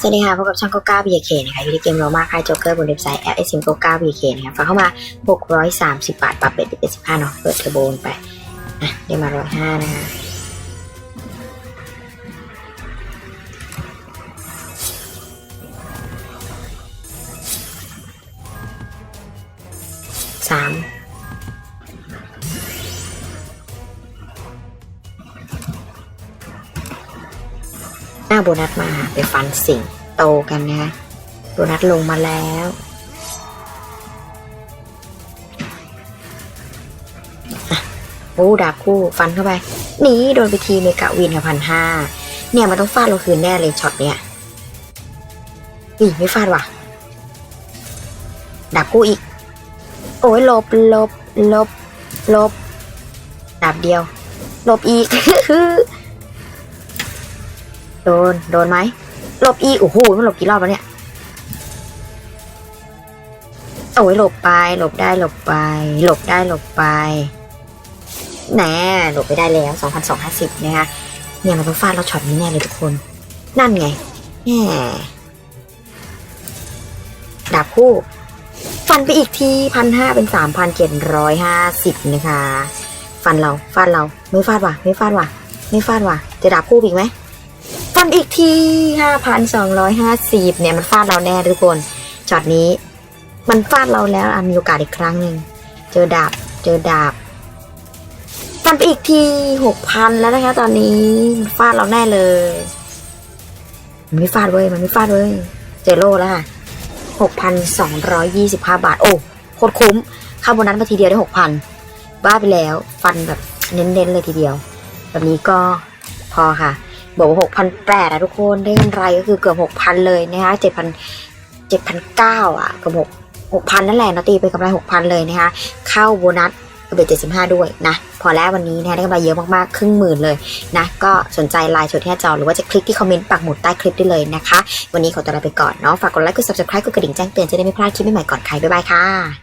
สวัสดีค่ะพบกับช่างโกก้า BK นะคะอยู่ที่เกมโรมาค่ายโจ๊กเกอร์บนเว็บไซต์แอปไอซิมโกก้า BK นะคะฝากเข้ามา 630 บาท ปรับเป็ดเป็น15เนาะเปิดเทอร์โบนไปอะได้มา 105 นะคะสาม หน้าโบนัสมาไปฟันสิงโตกันนะคะโบนัสลงมาแล้วอะโอ้ดาบคู่ฟันเข้าไปหนีโดนไปทีเมกะวินค่ะพันห้าเนี่ยมันต้องฟาดเราคืนแน่เลยช็อตเนี้ยอีไม่ฟาดว่ะดาบคู่อีก โอ้ยลบลบลบลบดาบเดียวลบอีก โดน โดนไหมหลบอีโอ้โหมันหลบกี่รอบแล้วเนี่ย โอ้ยหลบไป หลบได้หลบไป หลบได้หลบไปแหน่หลบไปได้แล้วสองพันสองห้าสิบนะคะเนี่ยมันต้องฟาดเราช็อตนี้แน่เลยทุกคน นั่นไงแหมดาบคู่ ฟันไปอีกทีพันห้าเป็นสามพันเจ็ดร้อยห้าสิบนะคะ ฟันเรา ฟาดเรา ไม่ฟาดว่ะ ไม่ฟาดว่ะ ไม่ฟาดว่ะ จะดาบคู่อีกไหม นอีกทีห้าพันสองร้อยห้าสิบเนี่ย มันฟาดเราแน่ทุกคนช็อตนี้ มันฟาดเราแล้วอะมีโอกาสอีกครั้งหนึ่งเจอดาบเจอดาบฟันไปอีกทีหกพันแล้วนะคะ ตอนนี้มันฟาดเราแน่เลย มันไม่ฟาดเว้ยมันไม่ฟาดเว้ยเจอโล่แล้วค่ะหกพันสองร้อยยี่สิบาบาท โอ้โคตรคุ้มเข้าโบนัสมาทีเดียวได้หกพันบ้าไปแล้ว ฟันแบบเน้นๆเลยทีเดียว แบบนี้ก็พอค่ะ บอกว่าหกพันแปดอะทุกคนได้กำไรก็คือเกือบหกพันเลยนะคะเจ็ดพันเจ็ดพันเก้าอะเกือบหกหกพันนั่นแหละนะตีไปกำไรหกพันเลยนะคะเข้าโบนัสเบ็ดเจ็ดสิบห้าด้วยนะ พอแล้ววันนี้นะคะได้กำไรเยอะมากๆ ครึ่งหมื่นเลยนะ ก็สนใจไลน์ชดที่หน้าจอหรือว่าจะคลิกที่คอมเมนต์ปักหมุดใต้คลิปได้เลยนะคะ วันนี้ขอตัวลาไปก่อนเนาะฝากกดไลค์กด subscribe กดกระดิ่งแจ้งเตือนจะได้ไม่พลาดคลิปใหม่ๆก่อนใครบ๊ายบายค่ะ